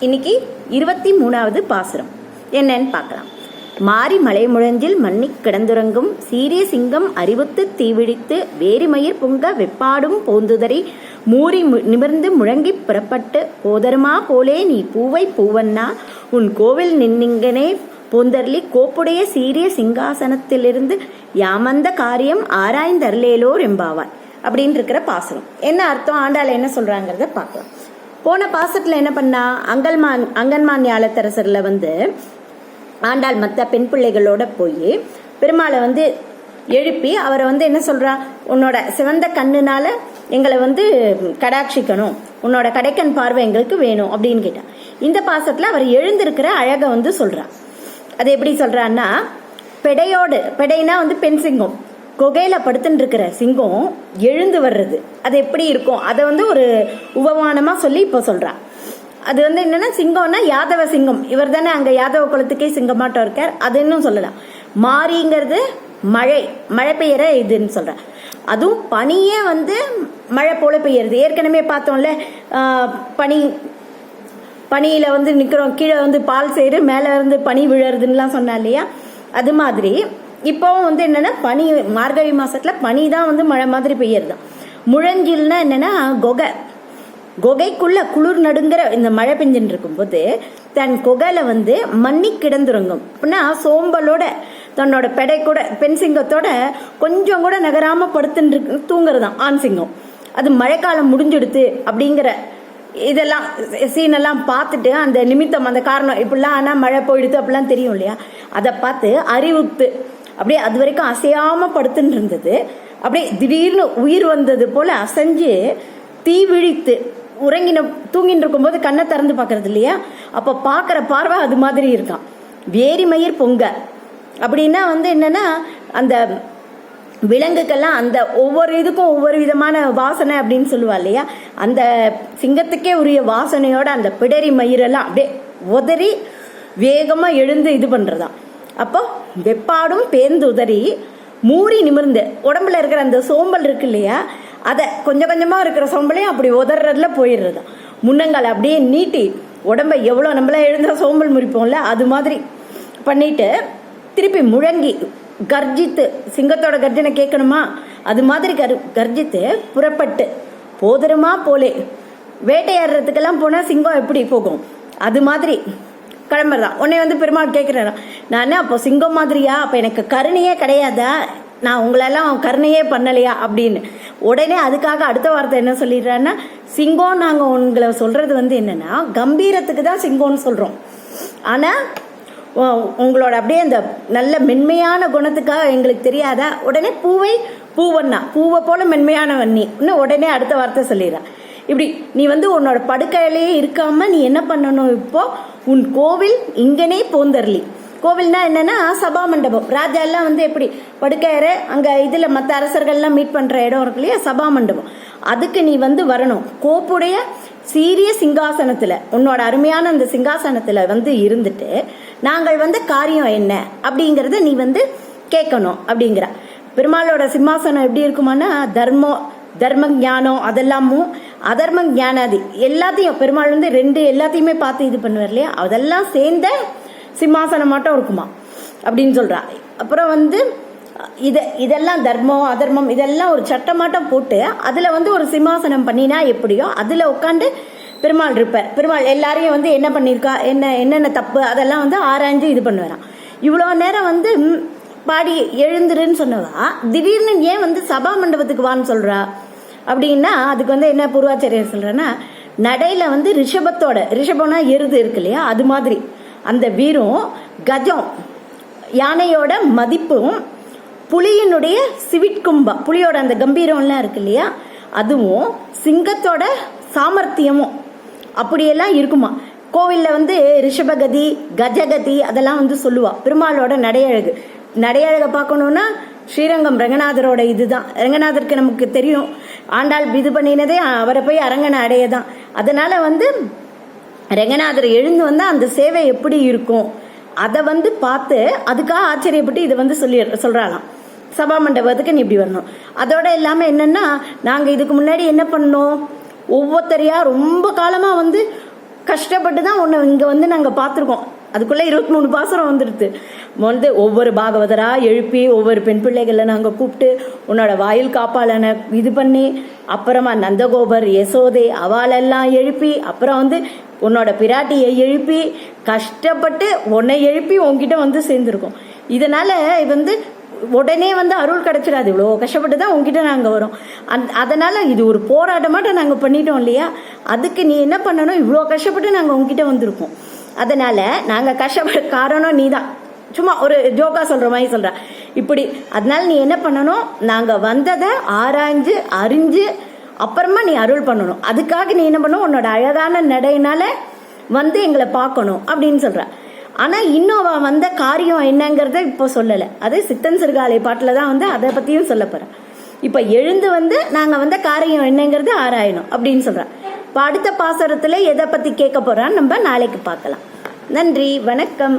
இன்னைக்கு இருபத்தி மூணாவது பாசுரம். என்னன்னு பார்க்கலாம். மாறி மலை முழஞ்சில் மன்னிக் கிடந்துறங்கும் சீரிய சிங்கம் அறிவுத்து தீவிழித்து வேரிமயிர் பொங்க வெப்பாடும் போந்துதறி மூறி மு- நிமிர்ந்து முழங்கி புறப்பட்டு போதருமா போலே நீ பூவை பூவன்னா உன் கோவில் நின்னிங்கனே போந்தர்லி கோப்புடைய சீரிய சிங்காசனத்திலிருந்து யாமந்த காரியம் ஆராய்ந்தர்லேலோ ரெம்பாவான் அப்படின்னு இருக்கிற பாசனம் என்ன அர்த்தம்? ஆண்டாள் என்ன சொல்றாங்கிறத பார்க்கலாம். போன பாசத்துல என்ன பண்ணா அங்கல்மான் அங்கன்மான் ஞாலத்தரசர்ல வந்து ஆண்டாள் மற்ற பெண் பிள்ளைகளோட போய் பெருமாளை வந்து எழுப்பி அவரை வந்து என்ன சொல்றா உன்னோட சிவந்த கண்ணுனால எங்களை வந்து கடாட்சிக்கணும். உன்னோட கடைக்கண் பார்வை எங்களுக்கு வேணும் அப்படின்னு கேட்டான் இந்த பாசத்துல அவர் எழுந்திருக்கிற அழகை வந்து சொல்றா. அது எப்படி சொல்றான்னா பெடையோடு பெடைனா வந்து பெண் சிங்கம். குகையில் படுத்துட்டு இருக்கிற சிங்கம் எழுந்து வர்றது. அது எப்படி இருக்கும்? அதை வந்து ஒரு உபமானமாக சொல்லி இப்போ சொல்கிறான் அது வந்து என்னென்னா சிங்கம்னா யாதவ சிங்கம். இவர் தானே அங்கே யாதவ குலத்துக்கே சிங்கமாட்டம் இருக்கார். அது இன்னும் சொல்லலாம். மாரிங்கிறது மழை மழை பெய்யற இதுன்னு சொல்கிறார் அதுவும் பனியே வந்து மழை போல பெய்யறது. ஏற்கனவே பார்த்தோம்ல பனி பனியில் வந்து நிற்கிறோம் கீழே வந்து பால் செய்து மேலே இருந்து பனி விழறதுன்னெலாம் சொன்னா இல்லையா? அது மாதிரி இப்போவும் வந்து என்னென்னா பனி மார்கழி மாதத்தில் பனி தான் வந்து மழை மாதிரி பெய்யறது. முழஞ்சில்னா என்னென்னா கொகை. கொகைக்குள்ள குளிர் நடுங்கிற இந்த மழை பெஞ்சுட்டு இருக்கும்போது தன் கொகையில வந்து மண்ணி கிடந்துருங்கும் அப்படின்னா சோம்பலோட தன்னோட பெடை கூட பெண் சிங்கத்தோட கொஞ்சம் கூட நகராம படுத்துட்டு இருக்கு தூங்குறதாம் ஆண் சிங்கம். அது மழைக்காலம் முடிஞ்சிடுத்து அப்படிங்கிற இதெல்லாம் சீனெல்லாம் பார்த்துட்டு அந்த நிமித்தம் அந்த காரணம் இப்படிலாம் ஆனால் மழை போயிடுது அப்படிலாம் தெரியும் இல்லையா? அதை பார்த்து அறிவுத்து அப்படியே அது வரைக்கும் அசையாம படுத்துன்னு இருந்தது. அப்படியே திடீர்னு உயிர் வந்தது போல அசைஞ்சு தீ விழித்து உறங்கின தூங்கிட்டு இருக்கும்போது கண்ணை திறந்து பார்க்கறது இல்லையா? அப்போ பார்க்குற பார்வை அது மாதிரி இருக்கான் வேரிமயிர் பொங்க. அப்படின்னா வந்து என்னன்னா அந்த விலங்குக்கெல்லாம் அந்த ஒவ்வொரு இதுக்கும் ஒவ்வொரு விதமான வாசனை அப்படின்னு சொல்லுவா இல்லையா? அந்த சிங்கத்துக்கே உரிய வாசனையோட அந்த பிடரி மயிரெல்லாம் அப்படியே உதறி வேகமா எழுந்து இது பண்றதாம். அப்போ வெப்பாடும் பேர்ந்து உதறி மூறி நிமிர்ந்து. உடம்புல இருக்கிற அந்த சோம்பல் இருக்கு இல்லையா? அதை கொஞ்சம் கொஞ்சமாக இருக்கிற சோம்பலையும் அப்படி உதறதுல போயிடுறது. முன்னங்கால் அப்படியே நீட்டி உடம்ப எவ்வளோ நம்மள எழுந்த சோம்பல் முறிப்போம்ல அது மாதிரி பண்ணிட்டு திருப்பி முழங்கி கர்ஜித்து சிங்கத்தோட கர்ஜனை கேட்கணுமா? அது மாதிரி கர் கர்ஜித்து புறப்பட்டு போதருமா போலே. வேட்டையாடுறதுக்கெல்லாம் போனால் சிங்கம் எப்படி போகும்? அது மாதிரி கிளம்புறதான் உன்னை வந்து பெருமாள் கேட்குறாரா நான் அப்போ சிங்கம் மாதிரியா? அப்போ எனக்கு கருணையே கிடையாதா? நான் உங்களெல்லாம் கருணையே பண்ணலையா? அப்படின்னு. உடனே அதுக்காக அடுத்த வார்த்தை என்ன சொல்லிடுறான்னா சிங்கம் நாங்கள் உங்களை சொல்கிறது வந்து என்னென்னா கம்பீரத்துக்கு தான் சிங்கம்னு சொல்கிறோம் ஆனால் உ- உங்களோட அப்படியே அந்த நல்ல மென்மையான குணத்துக்காக எங்களுக்கு தெரியாதா? உடனே பூவை பூவண்ணா பூவை போல மென்மையான வன்னி இன்னும் உடனே அடுத்த வார்த்தை சொல்லிடுறான் இப்படி நீ வந்து உன்னோட படுக்கையிலேயே இருக்காம நீ என்ன பண்ணணும் இப்போ? உன் கோவில் இங்கனே போந்தர்லி கோவில்னா என்னன்னா சபா மண்டபம். ராஜா எல்லாம் வந்து எப்படி படுக்கையறை அங்க இதுல மற்ற அரசர்கள்லாம் மீட் பண்ற இடம் இருக்கு இல்லையா? சபா மண்டபம். அதுக்கு நீ வந்து வரணும். கோப்புடைய சீரிய சிங்காசனத்துல உன்னோட அருமையான அந்த சிங்காசனத்துல வந்து இருந்துட்டு நாங்கள் வந்து காரியம் என்ன? அப்படிங்கறத நீ வந்து கேட்கணும் அப்படிங்கிற. பெருமாளோட சிம்மாசனம் எப்படி இருக்குமானா தர்மம் தர்ம ஞானம் அதெல்லாமும் அதர்மம் ஞானாதி. எல்லாத்தையும் பெருமாள் வந்து ரெண்டு எல்லாத்தையுமே பார்த்து இது பண்ணுவார் இல்லையா? அதெல்லாம் சேர்ந்த சிம்மாசனம் மட்டும் இருக்குமா? அப்படின்னு சொல்றா. அப்புறம் வந்து இதை இதெல்லாம் தர்மம் அதர்மம் இதெல்லாம் ஒரு சட்டமாட்டம் போட்டு அதில் வந்து ஒரு சிம்மாசனம் பண்ணினா எப்படியோ அதில் உட்காந்து பெருமாள் இருப்பார். பெருமாள் எல்லாரையும் வந்து என்ன பண்ணியிருக்கா? என்ன என்னென்ன தப்பு? அதெல்லாம் வந்து ஆராய்ஞ்சு இது பண்ணுவாராம். இவ்வளோ நேரம் வந்து பாடி எழுந்துருன்னு சொன்னவா திடீர்னு ஏன் வந்து சபா மண்டபத்துக்கு வான்னு சொல்கிறா அப்படின்னா அதுக்கு வந்து என்ன பூர்வாச்சாரியர் சொல்றேன்னா நடையில வந்து ரிஷபத்தோட ரிஷபம்னா எருது இருக்கு இல்லையா? அது மாதிரி. அந்த வீரம் கஜம் யானையோட மதிப்பும் புலியினுடைய சிவிட்கும்பம் புலியோட அந்த கம்பீரம்லாம் இருக்கு இல்லையா? அதுவும் சிங்கத்தோட சாமர்த்தியமும் அப்படியெல்லாம் இருக்குமா? கோவிலில் வந்து ரிஷபகதி கஜகதி அதெல்லாம் வந்து சொல்லுவா. பெருமாளோட நடையழகு. நடையழகை பார்க்கணுன்னா ஸ்ரீரங்கம் ரங்கநாதரோட இதுதான். ரங்கநாதருக்கு நமக்கு தெரியும். ஆண்டாள் இது பண்ணினதே அவரை போய் அரங்கனை அடைய தான் அதனால வந்து ரங்கநாதர் எழுந்து வந்தால் அந்த சேவை எப்படி இருக்கும்? அதை வந்து பார்த்து அதுக்காக ஆச்சரியப்பட்டு இதை வந்து சொல்லி சொல்கிறாளாம் சபா மண்டபத்துக்கு நீ இப்படி வரணும். அதோட இல்லாமல் என்னென்னா நாங்கள் இதுக்கு முன்னாடி என்ன பண்ணோம்? ஒவ்வொருத்தரையா ரொம்ப காலமாக வந்து கஷ்டப்பட்டு தான் உன்னை இங்கே வந்து நாங்கள் பார்த்துருக்கோம். அதுக்குள்ளே இருபத்தி மூணு பாசரம் வந்துடுது. வந்து ஒவ்வொரு பாகவதராக எழுப்பி ஒவ்வொரு பெண் பிள்ளைகளை நாங்கள் கூப்பிட்டு உன்னோட வாயில் காப்பாளனை இது பண்ணி அப்புறமா நந்தகோபர் யசோதை அவாளெல்லாம் எழுப்பி அப்புறம் வந்து உன்னோட பிராட்டியை எழுப்பி கஷ்டப்பட்டு உன்னை எழுப்பி உங்ககிட்ட வந்து சேர்ந்துருக்கோம். இதனால வந்து உடனே வந்து அருள் கிடைச்சிடாது. இவ்வளோ கஷ்டப்பட்டு தான் உங்ககிட்ட நாங்கள் வரோம். அந் அதனால் இது ஒரு போராட்டமாட்ட நாங்கள் பண்ணிட்டோம் இல்லையா? அதுக்கு நீ என்ன பண்ணணும்? இவ்வளோ கஷ்டப்பட்டு நாங்கள் உங்ககிட்ட வந்திருக்கோம். அதனால் நாங்கள் கஷ்டப்பட காரணம் நீ தான் சும்மா ஒரு ஜோக்கா சொல்கிற மாதிரி சொல்கிறேன் இப்படி அதனால நீ என்ன பண்ணணும்? நாங்கள் வந்ததை ஆராய்ஞ்சு அறிஞ்சு அப்புறமா நீ அருள் பண்ணணும். அதுக்காக நீ என்ன பண்ணணும்? உன்னோட அழகான நடையினால வந்து எங்களை பார்க்கணும் அப்படின்னு சொல்ற. ஆனா இன்னும் அவ வந்த காரியம் என்னங்கிறத இப்போ சொல்லலை. அது சித்தன் சிறுகாலை பாட்டில் தான் வந்து அதை பத்தியும் சொல்ல போறேன் இப்போ எழுந்து வந்து நாங்க வந்த காரியம் என்னங்கிறது ஆராயணும் அப்படின்னு சொல்றேன் இப்போ அடுத்த பாசுரத்துல எதை பத்தி கேட்க போறான்னு நம்ம நாளைக்கு பார்க்கலாம். நன்றி வணக்கம்.